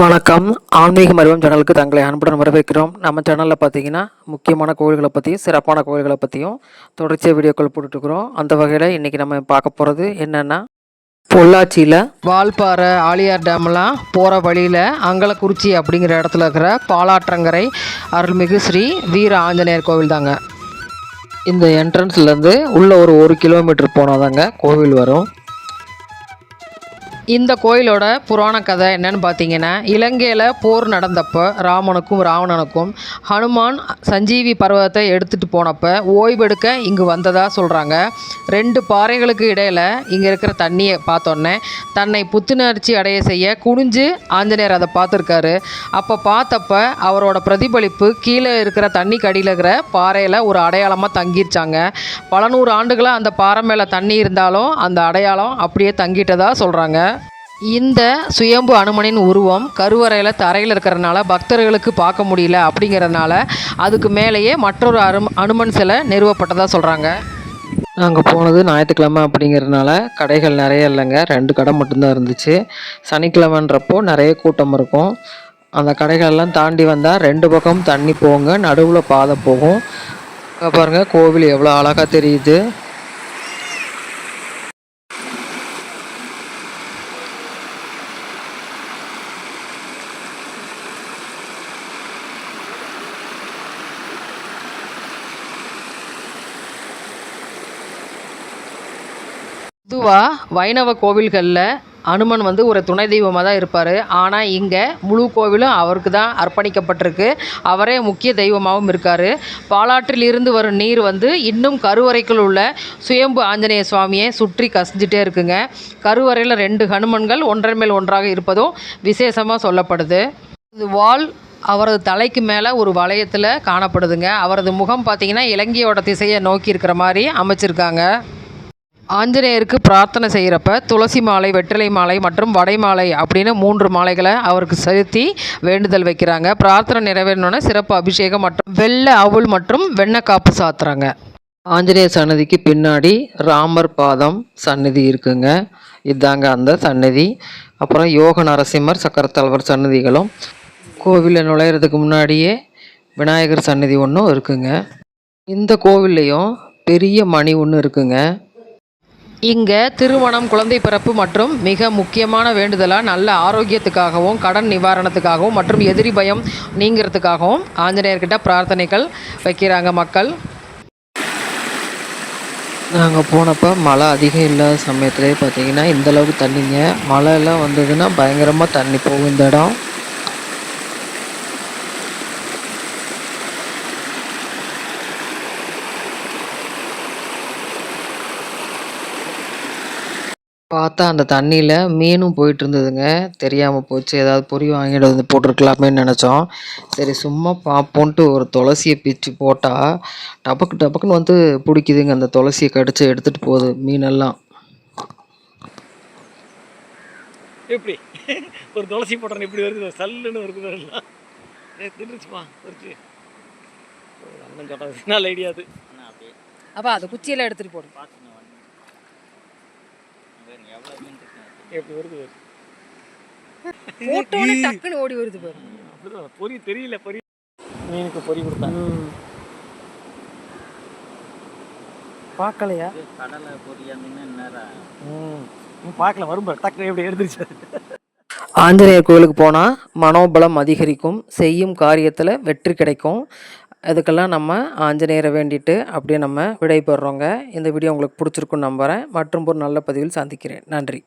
வணக்கம். ஆன்மீகம் அறிவம் சேனலுக்கு தங்களை அன்புடன் வரவேற்கிறோம். நம்ம சேனலில் பார்த்தீங்கன்னா முக்கியமான கோவில்களை பற்றியும் சிறப்பான கோவில்களை பற்றியும் தொடர்ச்சியாக வீடியோக்கள் போட்டுட்ருக்குறோம் அந்த வகையில் இன்றைக்கி நம்ம பார்க்க போகிறது என்னென்னா பொள்ளாச்சியில் வால்பாறை ஆலியார் டேம்லாம் போகிற வழியில் அங்கலக்குறிச்சி அப்படிங்கிற இடத்துல இருக்கிற பாலாற்றங்கரை அருள்மிகு ஸ்ரீ வீர ஆஞ்சநேயர் கோவில் தாங்க. இந்த என்ட்ரன்ஸ்லேருந்து உள்ள ஒரு ஒரு கிலோமீட்டர் போனால் தாங்க கோவில் வரும். இந்த கோயிலோட புராண கதை என்னன்னு பார்த்தீங்கன்னா இலங்கையில் போர் நடந்தப்போ ராமனுக்கும் ராவணனுக்கும் ஹனுமான் சஞ்சீவி பர்வதத்தை எடுத்துகிட்டு போனப்போ ஓய்வெடுக்க இங்கு வந்ததாக சொல்கிறாங்க ரெண்டு பாறைகளுக்கு இடையில் இங்கே இருக்கிற தண்ணியை பார்த்தோன்னே தன்னை புத்துணர்ச்சி அடைய செய்ய குனிஞ்சு ஆஞ்சநேயர் அதை பார்த்துருக்காரு. அப்போ பார்த்தப்ப அவரோட பிரதிபலிப்பு கீழே இருக்கிற தண்ணி கடியில் இருக்கிற பாறையில் ஒரு அடையாளமாக தங்கிருச்சாங்க. பல நூறு ஆண்டுகளாக அந்த பாறை மேலே தண்ணி இருந்தாலும் அந்த அடையாளம் அப்படியே தங்கிட்டதாக சொல்கிறாங்க இந்த சுயம்பு அனுமனின் உருவம் கருவறையில் தரையில் இருக்கிறனால பக்தர்களுக்கு பார்க்க முடியல அப்படிங்கிறதுனால அதுக்கு மேலேயே மற்றொரு அரு அனுமன் சிலை நிறுவப்பட்டதாக சொல்கிறாங்க நாங்கள் போனது ஞாயிற்றுக்கிழமை அப்படிங்கிறதுனால கடைகள் நிறைய இல்லைங்க. ரெண்டு கடை மட்டும்தான் இருந்துச்சு. சனிக்கிழமைன்றப்போ நிறைய கூட்டம் இருக்கும். அந்த கடைகளெல்லாம் தாண்டி வந்தால் ரெண்டு பக்கம் தண்ணி போங்க நடுவில் பாதை போகும். பாருங்கள் கோவில் எவ்வளோ அழகாக தெரியுது. பொதுவாக வைணவ கோவில்களில் அனுமன் வந்து ஒரு துணை தெய்வமாக தான் இருப்பார். ஆனால் இங்கே முழு கோவிலும் அவருக்கு தான் அர்ப்பணிக்கப்பட்டிருக்கு. அவரே முக்கிய தெய்வமாகவும் இருக்கார். பாலாற்றில் இருந்து வரும் நீர் வந்து இன்னும் கருவறைக்குள் உள்ள சுயம்பு ஆஞ்சநேய சுவாமியை சுற்றி கசிஞ்சிட்டே இருக்குங்க. கருவறையில் ரெண்டு ஹனுமன்கள் ஒன்றன் மேல் ஒன்றாக இருப்பதும் விசேஷமாக சொல்லப்படுது. இது வால் அவரது தலைக்கு மேலே ஒரு வளையத்தில் காணப்படுதுங்க. அவரது முகம் பார்த்திங்கன்னா இலங்கையோட திசையை நோக்கி இருக்கிற மாதிரி அமைச்சிருக்காங்க. ஆஞ்சநேயருக்கு பிரார்த்தனை செய்கிறப்ப துளசி மாலை வெற்றிலை மாலை மற்றும் வடை மாலை அப்படின்னு மூன்று மாலைகளை அவருக்கு செலுத்தி வேண்டுதல் வைக்கிறாங்க. பிரார்த்தனை நிறைவேறணும்னா சிறப்பு அபிஷேகம் மற்றும் வெள்ளை அவுள் மற்றும் வெண்ணெய் காப்பு சாத்துறாங்க. ஆஞ்சநேய சன்னதிக்கு பின்னாடி ராமர் பாதம் சன்னதி இருக்குங்க. இதாங்க அந்த சன்னதி. அப்புறம் யோக நரசிம்மர் சக்கரத்தலைவர் சன்னதிகளும். கோவிலில் நுழையிறதுக்கு முன்னாடியே விநாயகர் சன்னதி ஒன்றும் இருக்குங்க. இந்த கோவில்லையும் பெரிய மணி ஒன்று இருக்குங்க. இங்கே திருமணம் குழந்தை பிறப்பு மற்றும் மிக முக்கியமான வேண்டுதலாக நல்ல ஆரோக்கியத்துக்காகவும் கடன் நிவாரணத்துக்காகவும் மற்றும் எதிரி பயம் நீங்கிறதுக்காகவும் ஆஞ்சநேயர்கிட்ட பிரார்த்தனைகள் வைக்கிறாங்க மக்கள். நாங்கள் போனப்போ மழை அதிகம் இல்லாத சமயத்துலேயே பார்த்தீங்கன்னா இந்த அளவுக்கு தண்ணிங்க. மழையெல்லாம் வந்ததுன்னா பயங்கரமாக தண்ணி போகும் இந்த இடம். பார்த்தா அந்த தண்ணியில் மீனும் போயிட்டு இருந்ததுங்க தெரியாமல் போச்சு. ஏதாவது பொறி வாங்கிட்டு வந்து போட்டிருக்கலாமேன்னு நினச்சோம். சரி சும்மா பார்ப்போன்ட்டு ஒரு துளசியை பிச்சு போட்டால் டபக்கு டபக்குன்னு வந்து பிடிக்குதுங்க. அந்த துளசியை கடிச்சு எடுத்துகிட்டு போகுது மீனெல்லாம். எப்படி? ஒரு துளசி போடுறேன் இப்படி வருது சல்லுன்னு இருக்குது எல்லாம். தெரிச்சு அண்ணன் சொல்கிறது நல்ல ஐடியா அது. அப்போ அது குச்சியில் எடுத்துகிட்டு போடும் எப்படி வருது போட்டோன்னே டக்குன்னு ஓடி வருது பாரு. அப்படிதான் பொறி தெரியல பொறி. மீனுக்கு பொறி கொடுத்தேன். பார்க்கலையா? கடலை பொரியாந்துன்னு நேரம் ம். பார்க்கல வரும் பாரு. டக்குனு எப்படி எடுத்துருச்சு. ஆஞ்சநேயர் கோவிலுக்கு போனால் மனோபலம் அதிகரிக்கும் செய்யும் காரியத்தில் வெற்றி கிடைக்கும். அதுக்கெல்லாம் நம்ம ஆஞ்சநேயரை வேண்டிட்டு அப்படியே நம்ம விடைபெறுறோங்க. இந்த வீடியோ உங்களுக்கு பிடிச்சிருக்குன்னு நம்புகிறேன் மற்றும் ஒரு நல்ல பதிவில் சந்திக்கிறேன். நன்றி.